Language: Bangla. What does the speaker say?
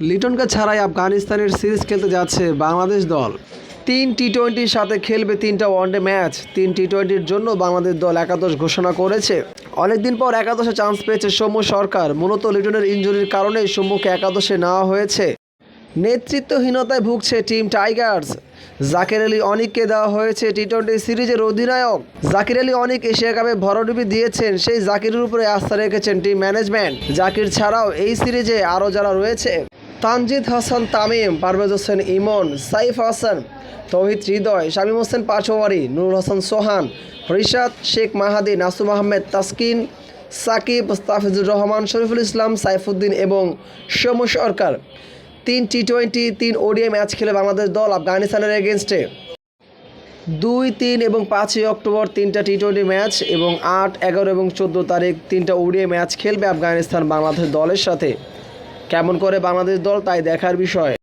লিটনকে ছাড়াই আফগানিস্তানের সিরিজ খেলতে যাচ্ছে বাংলাদেশ দল। তিন টি টোয়েন্টির সাথে খেলবে তিনটা ওয়ানডে ম্যাচ। তিন টি টোয়েন্টির জন্য বাংলাদেশ দল একাদশ ঘোষণা করেছে। অনেকদিন পর একাদশে চান্স পেয়েছে সৌম্য সরকার। মূলত লিটনের ইঞ্জুরির কারণে সৌম্যকে একাদশে নেওয়া হয়েছে। নেতৃত্বহীনতায় ভুগছে টিম টাইগার্স। জাকির আলী অনিককে দেওয়া হয়েছে টি টোয়েন্টি সিরিজের অধিনায়ক। জাকির আলী অনিক এশিয়া কাপে ভরডুবি দিয়েছেন। সেই জাকিরের উপরে আস্থা রেখেছেন টিম ম্যানেজমেন্ট। জাকির ছাড়াও এই সিরিজে আরও যারা রয়েছে। তানজিদ হাসান, তামিম, পারভেজ হোসেন, ইমন, সাইফ হাসান, তৌহিদ হৃদয়, শামীম হোসেন পাছোয়ারি নুরুল হাসান সোহান, রিশাদ শেখ মাহাদি, নাসুম আহমেদ তাসকিন, সাকিব, তাফিজুর রহমান, শরীফুল ইসলাম, সাইফুদ্দিন এবং সৌম্য সরকার। তিন টি টোয়েন্টি তিন ওডিআই ম্যাচ খেলে বাংলাদেশ দল আফগানিস্তানের এগেনস্টে দুই, তিন এবং পাঁচই অক্টোবর তিনটা টি টোয়েন্টি ম্যাচ এবং আট, এগারো এবং চোদ্দ তারিখ তিনটা ওডিআই ম্যাচ খেলবে আফগানিস্তান বাংলাদেশ দলের সাথে। কেমন করে বাংলাদেশ দল তাই দেখার বিষয়।